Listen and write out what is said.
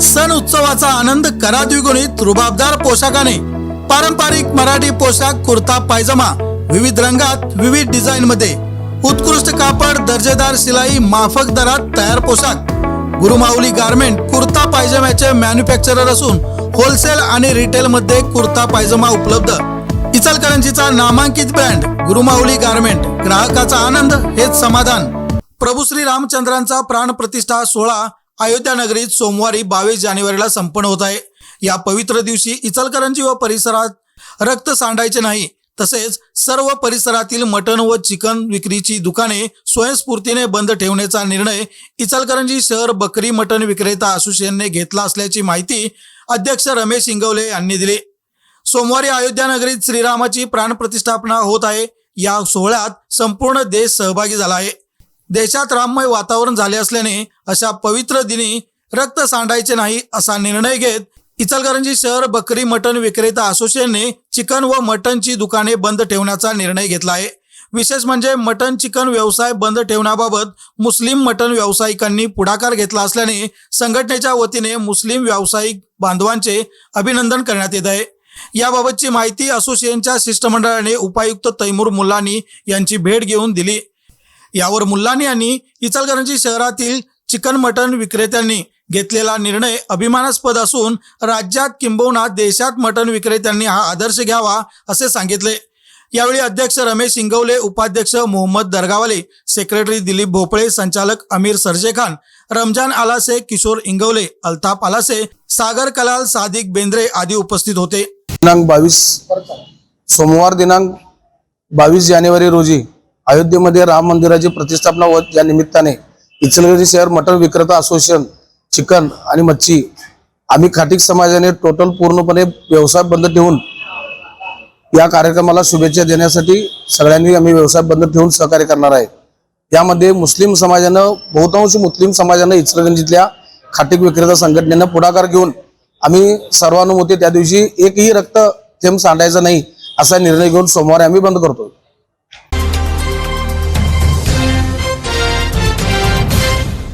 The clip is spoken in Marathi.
सण उत्सवाचा आनंद करा द्विगुणित रुबाबदार पोशाखाने. पारंपरिक मराठी पोशाख कुर्ता पायजमा विविध रंगात विविध डिझाईन मध्ये उत्कृष्ट कापड दर्जेदार शिलाई माफक दरात तयार पोशाख. गुरुमाऊली गारमेंट कुर्ता पायजम्याचे मॅन्युफॅक्चरर असून होलसेल आणि रिटेल मध्ये कुर्ता पायजमा उपलब्ध. इचलकरंजीचा नामांकित ब्रँड गुरुमाऊली गारमेंट ग्राहकाचा आनंद हेच समाधान. प्रभू श्री रामचंद्रांचा प्राण प्रतिष्ठा सोहळा अयोध्या नगरीत सोमवारी बावीस जानेवारीला संपन्न होत आहे. या पवित्र दिवशी इचलकरंजी व परिसरात रक्त सांडायचे नाही. तसेच सर्व परिसरातील मटण व चिकन विक्रीची दुकाने स्वयंस्फूर्तीने बंद ठेवण्याचा निर्णय इचलकरंजी शहर बकरी मटण विक्रेता असोसिएशनने घेतला असल्याची माहिती अध्यक्ष रमेश इंगवले यांनी दिली. सोमवारी अयोध्या नगरीत श्रीरामाची प्राणप्रतिष्ठापना होत आहे. या सोहळ्यात संपूर्ण देश सहभागी झाला आहे. देशात राममय वातावरण झाले असल्याने अशा पवित्र दिनी रक्त सांडायचे नाही असा निर्णय घेत इचलकरंजी शहर बकरी मटण विक्रेता असोसिएशनने चिकन व मटणची दुकाने बंद ठेवण्याचा निर्णय घेतला आहे. विशेष म्हणजे मटण चिकन व्यवसाय बंद ठेवण्याबाबत मुस्लिम मटण व्यावसायिकांनी पुढाकार घेतला असल्याने संघटनेच्या वतीने मुस्लिम व्यावसायिक बांधवांचे अभिनंदन करण्यात येत आहे. याबाबतची माहिती असोसिएशनच्या शिष्टमंडळाने उपायुक्त तैमूर मुलानी यांची भेट घेऊन दिली. यावर मुल्लानी यांनी इचलकरंजी शहरातील चिकन मटन विक्रेत्यांनी घेतलेला निर्णय अभिमानास्पद असून राज्यात किंबहुना देशात मटण विक्रेत्यांनी हा आदर्श घ्यावा असे सांगितले. यावेळी अध्यक्ष रमेश इंगवले उपाध्यक्ष मोहम्मद दरगावले सेक्रेटरी दिलीप भोपळे संचालक अमीर सरजेखान रमजान आलासे किशोर इंगवले अल्ताफ आलासे सागर कलाल सादिक बेंद्रे आदी उपस्थित होते. दिनांक बावीस सोमवार दिनांक बावीस जानेवारी रोजी अयोध्येमध्ये राम मंदिराची प्रतिष्ठापना होत या निमित्ताने इचलकरंजी शहर मटण विक्रेता असोसिएशन चिकन आणि मच्छी आम्ही खाटिक समाजाने टोटल पूर्णपणे व्यवसाय बंद ठेवून या कार्यक्रमाला शुभेच्छा देण्यासाठी सगळ्यांनी आम्ही व्यवसाय बंद ठेवून सहकार्य करणार आहे. यामध्ये मुस्लिम समाजानं बहुतांश मुस्लिम समाजानं इचलगंजीतल्या खाटिक विक्रेता संघटनेनं पुढाकार घेऊन आम्ही सर्वानुमते त्या दिवशी एकही रक्त थेंब सांडायचा नाही असा निर्णय घेऊन सोमवारी आम्ही बंद करतो